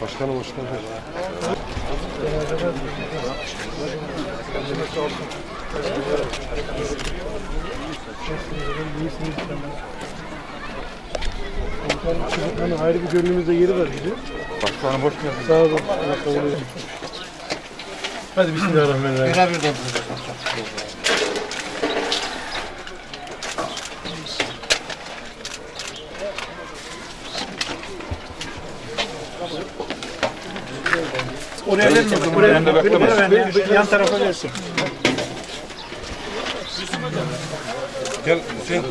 Başkanım hoş geldin. Hani ayrı bir gönlümüzde yeri var bizim. Başkanım hoş geldin. Sağ olun. Allah kabul etsin. Hadi bismillahirrahmanirrahim. Oraya verme o zaman. Buraya, buraya, buraya ver. Yan tarafa versin. Gel Hüseyin.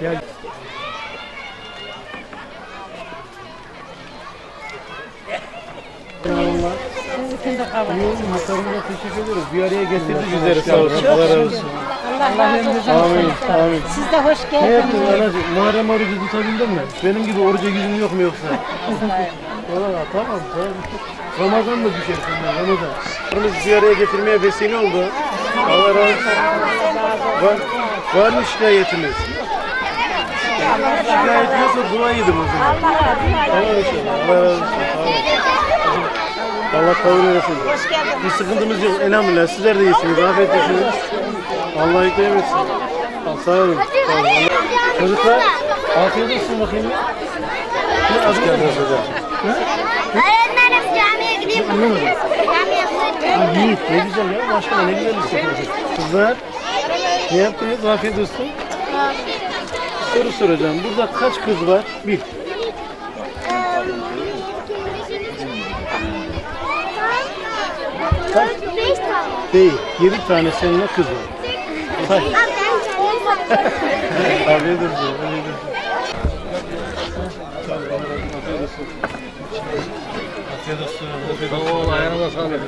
İyi, muhtarımıza teşekkür ederiz. Bir araya getirdi bizleri sağ olsun. Allah razı olsun. Allah olsun. Amin. Amin. Siz de hoş Ne yaptın geldiniz. anacığım? Muharrem orucu tutabildin mi? Benim gibi oruca gücün yok mu yoksa? Valla tamam tamam. Ramazan da düşer senden Ramazan. Biz bir araya getirmeye vesile oldu. Allah razı olsun. Var, var mı şikayetiniz? Şikayet yoksa dua edin o zaman. Tamam inşallah. Allah razı olsun. Tamam. Allah kabul eylesin. Bir sıkıntımız yok. Elhamdülillah. Sizler de iyisiniz. Afiyettesiniz. Allah yükleyin etsin. Sağ olun. Sağ olun. Çocuklar afiyet olsun bakayım. Ne geldiniz hocam? Öğretmenim camiye gideyim. Camiye Ha, Yiğit ne güzel ya. Maşallah ne güzel istiyorsunuz. Kızlar ne yaptınız? Afiyet olsun. Soru soracağım. Burada kaç kız var? Bir. Kaç? Beş tane. Değil. Yedi tane seninle kız var. Say. Abi ben kendim Afiyet olsun. Afiyet olsun. Afiyet olsun. Olsun. Oo, ayağına sağlık.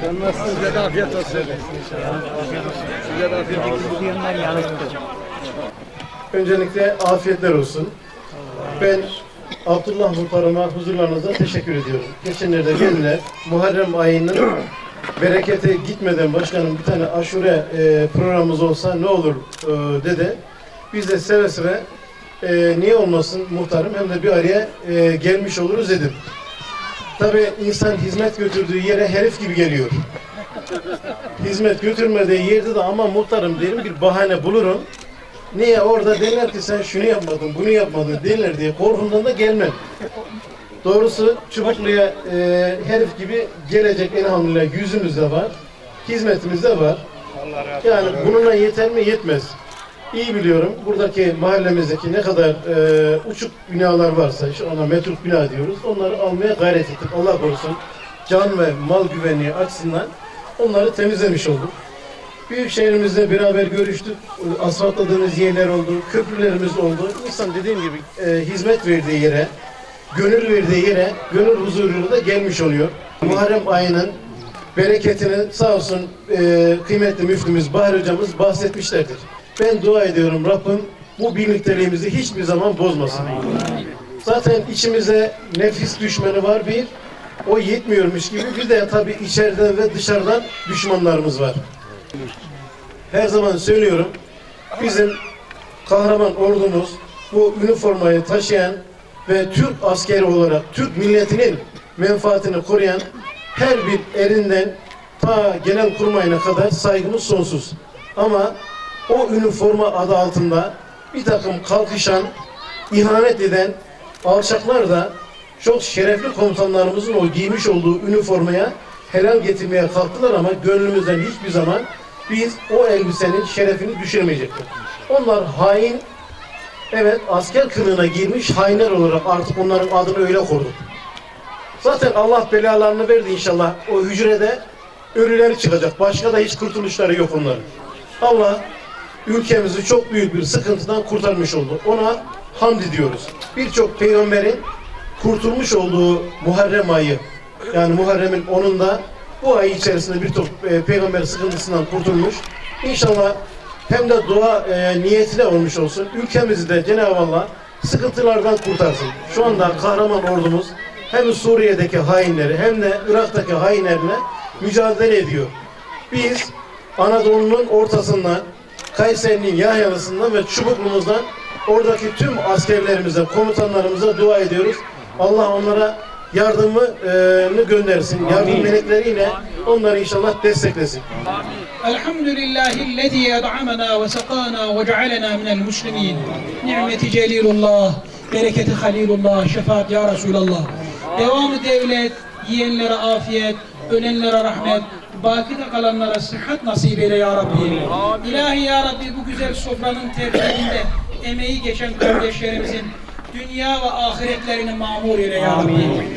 Sen nasılsın? Size de afiyet olsun. Afiyet olsun. Size de afiyet olsun. Öncelikle afiyetler olsun. Ben Abdullah Muhtarıma huzurlarınıza teşekkür ediyorum. Geçenlerde geldiler. Muharrem ayının berekete gitmeden başkanım bir tane aşure e, programımız olsa ne olur e, dedi. Biz de seve seve e, niye olmasın muhtarım hem de bir araya e, gelmiş oluruz dedim. Tabi insan hizmet götürdüğü yere herif gibi geliyor. Hizmet götürmediği yerde de ama muhtarım derim bir bahane bulurum. Niye orada derler ki sen şunu yapmadın, bunu yapmadın derler diye korkumdan da gelmem. Doğrusu Çubuklu'ya e, herif gibi gelecek elhamdülillah yüzümüz de var, hizmetimiz de var. Yani bununla yeter mi? Yetmez. İyi biliyorum buradaki mahallemizdeki ne kadar e, uçuk binalar varsa, işte ona metruk bina diyoruz, onları almaya gayret ettik. Allah korusun can ve mal güvenliği açısından onları temizlemiş olduk. Büyük şehrimizle beraber görüştük. Asfaltladığımız yerler oldu, köprülerimiz oldu. İnsan dediğim gibi e, hizmet verdiği yere, gönül verdiği yere, gönül huzuruyla da gelmiş oluyor. Muharrem ayının bereketini sağ olsun e, kıymetli müftümüz Bahar hocamız bahsetmişlerdir. Ben dua ediyorum Rabbim bu birlikteliğimizi hiçbir zaman bozmasın. Zaten içimizde nefis düşmanı var bir, o yetmiyormuş gibi bir de tabii içeriden ve dışarıdan düşmanlarımız var. Her zaman söylüyorum, bizim kahraman ordumuz bu üniformayı taşıyan ve Türk askeri olarak Türk milletinin menfaatini koruyan her bir erinden ta genel kurmayına kadar saygımız sonsuz. Ama o üniforma adı altında bir takım kalkışan, ihanet eden alçaklar da çok şerefli komutanlarımızın o giymiş olduğu üniformaya helal getirmeye kalktılar ama gönlümüzden hiçbir zaman biz o elbisenin şerefini düşürmeyecektik. Onlar hain, evet asker kılığına girmiş hainler olarak artık onların adını öyle kurduk. Zaten Allah belalarını verdi inşallah. O hücrede ölüleri çıkacak. Başka da hiç kurtuluşları yok onların. Allah ülkemizi çok büyük bir sıkıntıdan kurtarmış oldu. Ona hamd ediyoruz. Birçok peygamberin kurtulmuş olduğu Muharrem ayı Yani Muharrem'in 10'unda bu ay içerisinde birçok e, peygamber sıkıntısından kurtulmuş. İnşallah hem de dua e, niyetiyle olmuş olsun. Ülkemizi de Cenab-ı Allah sıkıntılardan kurtarsın. Şu anda kahraman ordumuz hem Suriye'deki hainleri hem de Irak'taki hainlerle mücadele ediyor. Biz Anadolu'nun ortasından, Kayseri'nin Yahyalısından ve Çubuklu'muzdan oradaki tüm askerlerimize, komutanlarımıza dua ediyoruz. Allah onlara yardımını göndersin. Yardım melekleriyle onları inşallah desteklesin. Elhamdülillahillezî ed'amena ve sekâna ve cealena minel muslimin. Nimeti celilullah, bereketi halilullah, şefaat ya Resulallah. Devamı devlet, yiyenlere afiyet, ölenlere rahmet, bakide kalanlara sıhhat nasip eyle ya Rabbi. İlahi ya Rabbi bu güzel sofranın tekrarında emeği geçen kardeşlerimizin dünya ve ahiretlerini mamur eyle ya Rabbi.